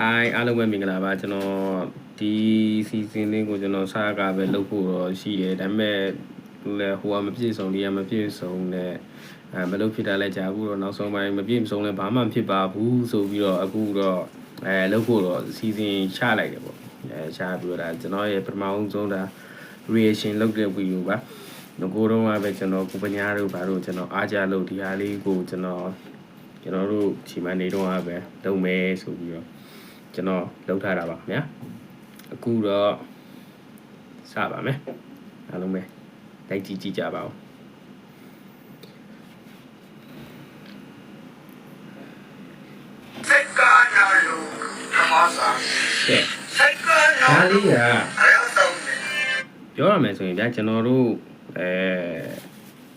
Hi အားလုံးပဲမင်္ဂလာပါကျွန်တော်ဒီ season လေးကိုကျွန်တော်စားကပဲလုပ်ဖို့တော့ရှိတယ်ဒါပေမဲ့လေဟိုကမပြည့်စုံဒီကမပြည့်စုံတဲ့အဲမလုပ်ဖြစ်တာလဲကြာဘူးတော့နောက်ဆုံးပိုင်းမပြည့်မစုံလဲဘာမှမဖြစ်ပါဘူးဆိုပြီးတော့အခုတော့အဲလုပ်ဖို့တော့ season ချလိုက်တယ်ပေါ့အဲချပြီးတော့ဒါကျွန်တော်ရဲ့ပထမဆုံးဒါ reaction လုပ်တဲ့ video ပါငကိုတော့ကပဲကျွန်တော်ကိုပညာတို့ဘာလို့ကျွန်တော်အားကြလို့ဒီဟာလေးကိုကျွန်တော်ကျွန်တော်တို့ချိန်မနေတော့ပဲလုပ်မယ်ဆိုပြီးတော့ ကျွန်တော်လုပ်ထားတာပါခင်ဗျာအခုတော့စပါမယ်အားလုံးပဲလိုက်ကြည့်ကြည့်ကြပါဦးစိတ်ကားနာလို့ဓမ္မစာကဲစိတ်ကားနာဒါလေးကအရောက်ဆုံးတယ်ပြောရမယ်ဆိုရင်ဗျာကျွန်တော်တို့အဲ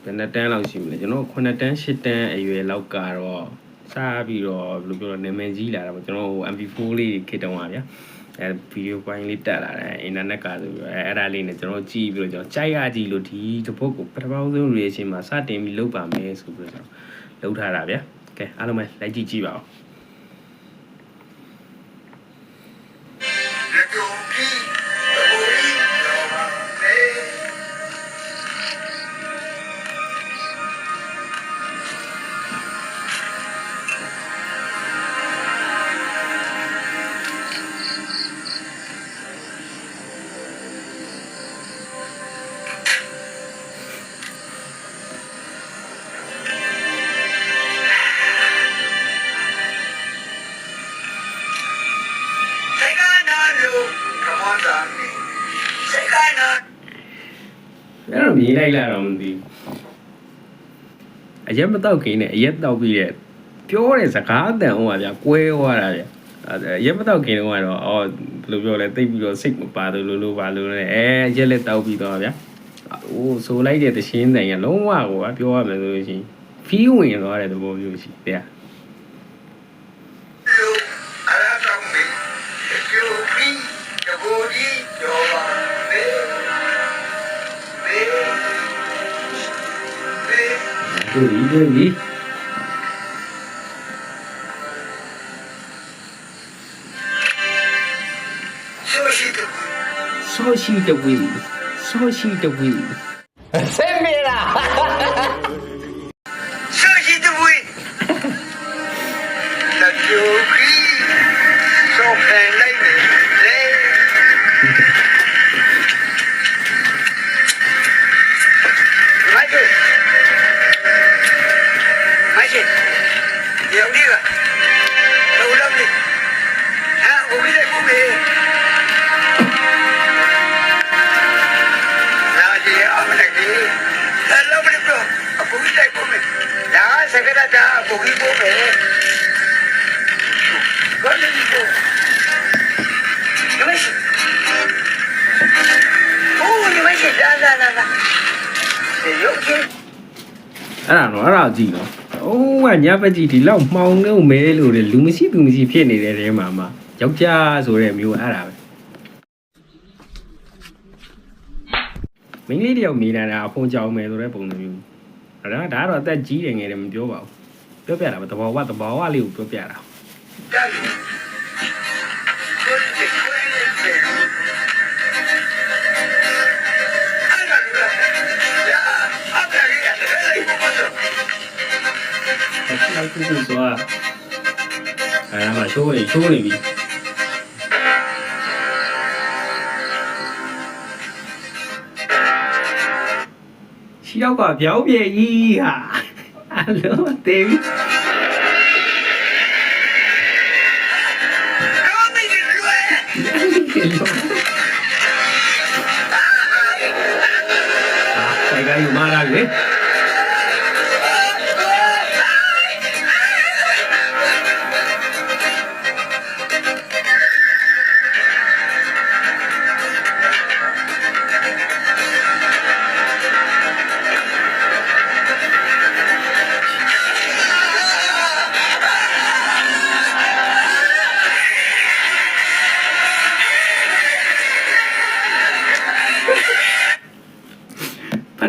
ဘယ်နှစ်တန်းလောက်ရှိမလဲကျွန်တော်9တန်း10တန်းအရွယ်လောက်ကတော့ စားပြီးတော့ဘယ်လိုပြောလဲနာမည်ကြီးလာတာပေါ့ကျွန်တော်ဟို MP4 လေးခေတ်တုန်းကဗျာအဲဗီဒီယိုပိုင်းလေးတက်လာတယ်အင်တာနက်ကဆိုပြီးတော့အဲအဲ့ဒါလေးနဲ့ကျွန်တော်ကြည့်ပြီးတော့ကျွန်တော်ကြိုက်ရကြည့်လို့ဒီတစ်ပုတ်ကိုပထမဆုံး reaction မှာစတင်ပြီးလုပ်ပါမယ်ဆိုပြီးတော့ကျွန်တော်လုပ်ထားတာဗျာကဲအားလုံးပဲလိုက်ကြည့်ကြည့်ပါဦး အဲ့တော့မြင်လိုက်လာတော့မသိဘူးအရက်မတော့ခင်နဲ့အရက်တော့ပြီးတဲ့ပြောတဲ့စကားအတန်ဟောပါဗျာကွဲသွားတာဗျာအဲ့အရက်မတော့ခင်တော့ကတော့အော်ဘယ်လိုပြောလဲတိတ်ပြီးတော့စိတ်မပါလို့လို့လို့ပါလို့လဲအဲအရက်လက်တော့ပြီးတော့ဗျာအိုးဆိုလိုက်တဲ့တရှင်းတိုင်ကလုံးဝကိုကပြောရမယ်ဆိုလို့ရှိရင်ဖီးဝင်သွားတဲ့သဘောမျိုးရှိတယ်လို့ တွေ့ပြီတွေ့ပြီဆိုရှိတဘူဆောရှိတဝီဆောရှိတဝီဆိုရှိ အဲ့ဒါတော့အဲ့ဒါကြည့်နော်အိုးကညဘက်ကြီးဒီလောက်မှောင်နေမဲလို့လေလူမရှိသူမရှိဖြစ်နေတဲ့တဲမှာမှယောက်ျားဆိုတဲ့မျိုးအဲ့ဒါပဲမင်းလေးတယောက်နေတာအဖုံကြောင်မယ်ဆိုတဲ့ပုံစံမျိုးအဲ့ဒါဒါကတော့အသက်ကြီးတယ်ငယ်တယ်မပြောပါဘူးပြောပြတာပဲတဘောဝတဘောဝလေးကိုပြောပြတာ နောက်ခုခုသွားအဲ့ဒါမှရှိုးနေရှိုးနေပြီရှီတော့ကပြောင်းပြေကြီးဟာ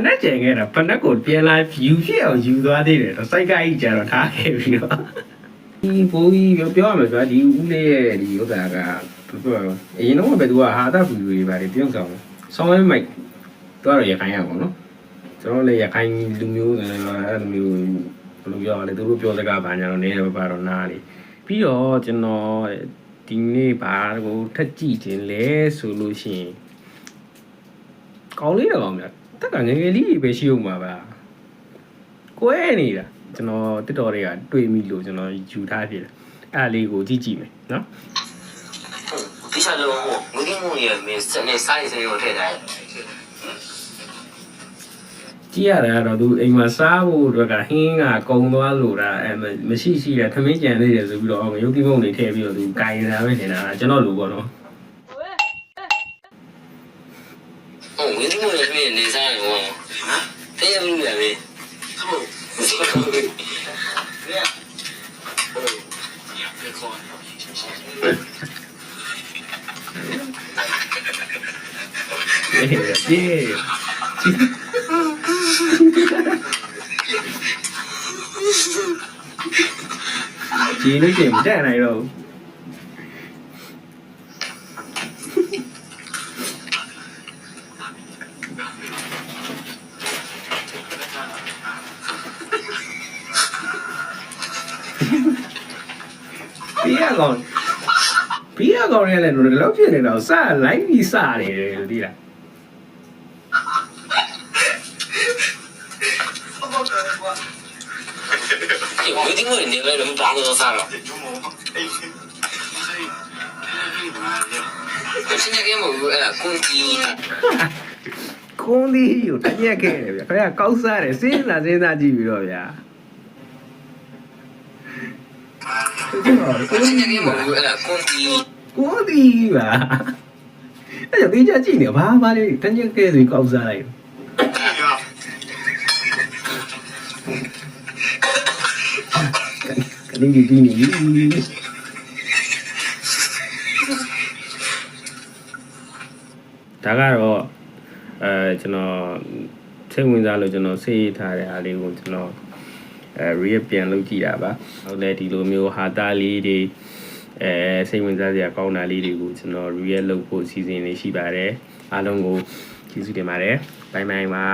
နက်ကျင်ခဲ့တာဖနက်ကိုပြန်လာ view ဖြစ်အောင်ယူသွားသေးတယ်တော့စိုက်ကကြီးကြတော့ထားခဲ့ပြီးတော့ဒီဘိုးကြီးပြောပြောရမယ်ဆိုတော့ဒီဦးလေးရဲ့ဒီဥစ္စာကဘယ်ပြောရမလဲအရင်တော့ပဲသူကဟာတာဗီဒီယိုတွေပါတယ်ပြုံးဆောင်ဆောင်းဝဲမိုက်သူကတော့ရခိုင်ရပါတော့ကျွန်တော်လည်းရခိုင်လူမျိုးတွေလည်းအဲ့လိုမျိုးဘယ်လိုပြောရလဲသူတို့ပြောစကားဘာညာတော့နေတော့ပါတော့နားလေပြီးတော့ကျွန်တော်ဒီနေ့ဘာကိုထက်ကြည့်ခြင်းလဲဆိုလို့ရှိရင်ကောင်းလေးတော့ကောင်းမြ တ်တက်ကငယ်ငယ်လေးပဲရှိဦးမှာပါကွဲနေတာကျွန်တော်တစ်တော်တွေကတွေ့မိလို့ကျွန်တော်ယူထားဖြစ်တယ်အဲ့ဒါလေးကိုကြည့်ကြည့်မယ်နော်ဒီချက်လုံးကိုငွေကင်းမှုရဲ့မင်းစနေစားရစေကိုထည့်ထားတယ်ကြည့်ရတယ်ကတော့သူအိမ်မှာစားဖို့အတွက်ကဟင်းကကုံသွားလို့တာအဲမရှိရှိရထမင်းကြံသေးတယ်ဆိုပြီးတော့ရုပ်တိမုံတွေထည့်ပြီးတော့သူကင်နေတာပဲနေတာကျွန်တော်လိုပေါ့နော် ဟုတ်ငွေကင်းမှုရဲ့မင်းနေစားရင်ဟောဟမ်တရားမှုရမင်းဟုတ်အေးအေးကြည့် လို့ရှိရင်မတက်နိုင်တော့ဘူးဘေးကောင်ဘေးကောင်ရဲလည်းတို့တော့ဖြစ်နေတော့စလိုက်ပြီးစနေတယ်လို့ဒီလားဒီငွေကင်းမှုရဲ့နေလည်းမပေါင်းတော့စားတော့ရှင်ရကင်းမှုအဲ့ဒါကွန်တီကွန်ဒီကိုတညက်ခဲ့တယ်ဗျခင်ဗျာကောက်စားတယ်စဉ်းစားစဉ်းစားကြည့်ပြီးတော့ဗျာ ကွန်ရှင်ရဒီကင်းမှုပါအဲ့ဒါကွန်တီကွန်ဒီပါအဲ့တော့ဒီကြကြည့်နေဘာမှလေးတညက်ခဲ့ဆိုကောက်စားလိုက်ကလေးကြီးကြီးနေဒါကတော့အဲကျွန်တော်စိတ်ဝင်စားလို့ကျွန်တော်စေးထားတဲ့အားလေးကိုကျွန်တော် အဲ real ပြန်လုပ်ကြည့်တာပါဟုတ်လဲဒီလိုမျိုးဟာတာလေးတွေအဲစိတ်ဝင်စားစရာကောင်းတာလေးတွေကိုကျွန်တော် real လုပ်ဖို့အစီအစဉ်လေးရှိပါတယ်အားလုံးကိုကျေးဇူးတင်ပါတယ်ဘိုင်ဘိုင်ပါ